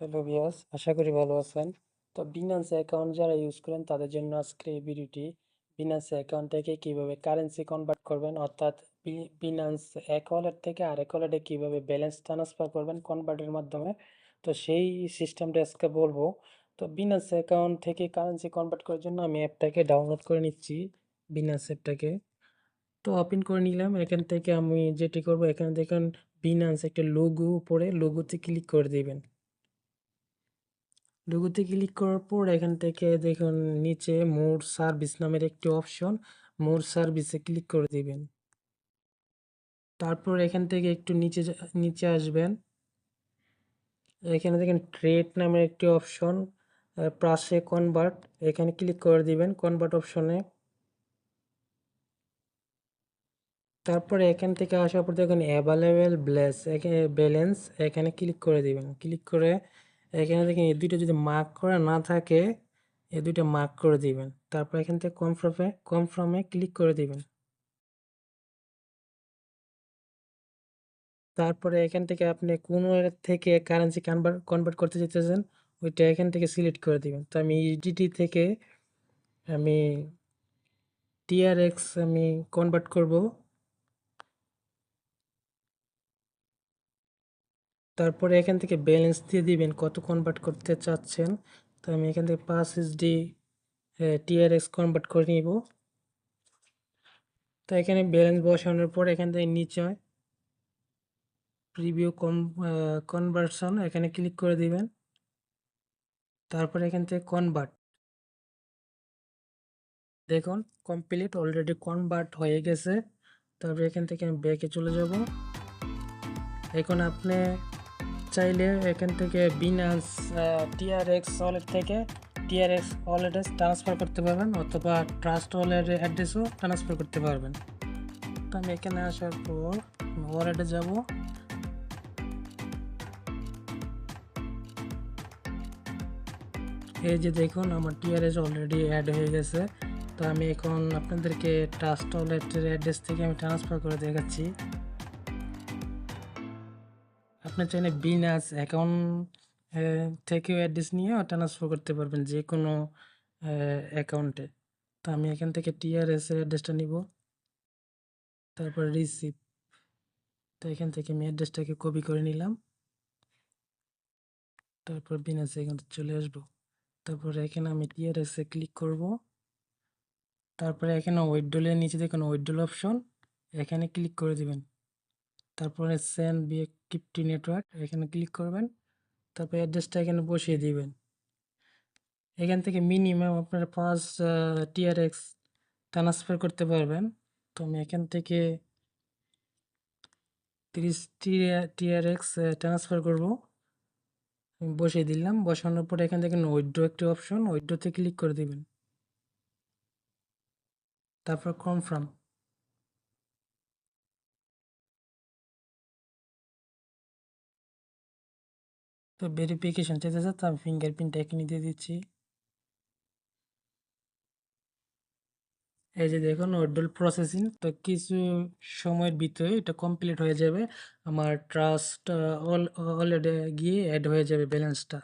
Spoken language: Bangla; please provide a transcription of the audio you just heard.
হ্যালো বিয়াস আশা করি ভালো আছেন। তো বিনান্স অ্যাকাউন্ট যারা ইউজ করেন, তাদের জন্য আজকে এই ভিডিওটি বিনান্স অ্যাকাউন্ট থেকে কীভাবে কারেন্সি কনভার্ট করবেন, অর্থাৎ বিনান্স এক ওয়ালেট থেকে আরেক ওয়ালেটে কীভাবে ব্যালেন্স ট্রান্সফার করবেন কনভার্টের মাধ্যমে। তো সেই সিস্টেমটা আজকে বলব। তো বিনান্স অ্যাকাউন্ট থেকে কারেন্সি কনভার্ট করার জন্য আমি অ্যাপটাকে ডাউনলোড করে নিচ্ছি বিনান্স অ্যাপটাকে। তো ওপেন করে নিলাম। এখান থেকে আমি যেটি করব, এখানে দেখুন বিনান্স একটা লোগো উপরে লোগোতে ক্লিক করে দিবেন। লোগোতে ক্লিক করার পর এখান থেকে দেখুন নিচে মোর সার্ভিস নামের একটি অপশন, মোর সার্ভিসে ক্লিক করে দিবেন। তারপর এখান থেকে একটু নিচে নিচে আসবেন। এখানে দেখেন ট্রেড নামের একটি অপশন প্রাসে কনভার্ট এখানে ক্লিক করে দিবেন কনভার্ট অপশনে তারপরে এখান থেকে আসার পর দেখুন অ্যাভেলেবেল ব্লেস ব্যালেন্স এখানে ক্লিক করে দিবেন। ক্লিক করে এখানে দেখেন এই দুইটা যদি মার্ক করা না থাকে, এই দুইটা মার্ক করে দিবেন। তারপর এখান থেকে কনফার্মে কনফার্মে ক্লিক করে দিবেন। তারপরে এখান থেকে আপনি কোন থেকে কারেন্সি কনভার্ট কনভার্ট করতে চাইতেছেন ওইটা এখান থেকে সিলেক্ট করে দিবেন। তো আমি ইউডিটি থেকে আমি টিআরএক্স আমি কনভার্ট করব। তারপরে এখান থেকে ব্যালেন্স দিয়ে দিবেন কত কনভার্ট করতে চাচ্ছেন। তো আমি এখান থেকে পাঁচ এসডি টিআরএক্স কনভার্ট করে নিব। তো এখানে ব্যালেন্স বসানোর পর এখান থেকে নিচে প্রিভিউ কম কনভার্সন এখানে ক্লিক করে দিবেন। তারপর এখান থেকে কনভার্ট দেখুন কমপ্লিট অলরেডি কনভার্ট হয়ে গেছে। তারপরে এখান থেকে আমি ব্যাকে চলে যাব। এখন আপনি চাইলে এখান থেকে বিনান্স টিআরএক্স ওয়ালেট থেকে টিআরএক্স ওয়ালেটে ট্রান্সফার করতে পারবেন অথবা ট্রাস্ট ওয়ালেটের অ্যাড্রেসও ট্রান্সফার করতে পারবেন। তো আমি এখানে আসার পর ওয়ালেটে যাব। এই যে দেখুন আমার টিআরএস অলরেডি অ্যাড হয়ে গেছে। তো আমি এখন আপনাদেরকে ট্রাস্ট ওয়ালেটের অ্যাড্রেস থেকে আমি ট্রান্সফার করে দেখাচ্ছি। আপনি চাইলে বিনাস অ্যাকাউন্ট থেকেও অ্যাড্রেস নিয়ে ট্রান্সফার করতে পারবেন যে কোনো অ্যাকাউন্টে তো আমি এখান থেকে টিআরএস এর অ্যাড্রেসটা নিব। তারপর রিসিভ তো এখান থেকে আমি অ্যাড্রেসটাকে কপি করে নিলাম। তারপর বিনাস এখানে চলে আসব। তারপর এখানে আমি টিআরএস এ ক্লিক করব। তারপরে এখানে ওয়েডলের নিচে দেখুন ওয়েডল অপশন এখানে ক্লিক করে দিবেন। তারপরে সেন্ড বি কিপটি নেটওয়ার্ক এখানে ক্লিক করবেন, তারপর অ্যাড্রেসটা এখানে বসিয়ে দিবেন। এখান থেকে মিনিমাম আপনারা পাঁচ টিআরএক্স ট্রান্সফার করতে পারবেন। তো আমি এখান থেকে তিরিশ টিআরএক্স ট্রান্সফার করব। বসিয়ে দিলাম, বসানোর পরে এখান থেকে উইড্রো একটি অপশন উইড্রোতে ক্লিক করে দিবেন। তারপর কনফার্ম তো ভেরিফিকেশন চাইতেছে, তো আমি ফিঙ্গারপ্রিন্ট এখানে দিয়ে দিচ্ছি। এই যে দেখুন ওডল প্রসেসিং তো কিছু সময়ের ভিতরে এটা কমপ্লিট হয়ে যাবে। আমার ট্রাস্ট অলরেডি গিয়ে অ্যাড হয়ে যাবে ব্যালেন্সটা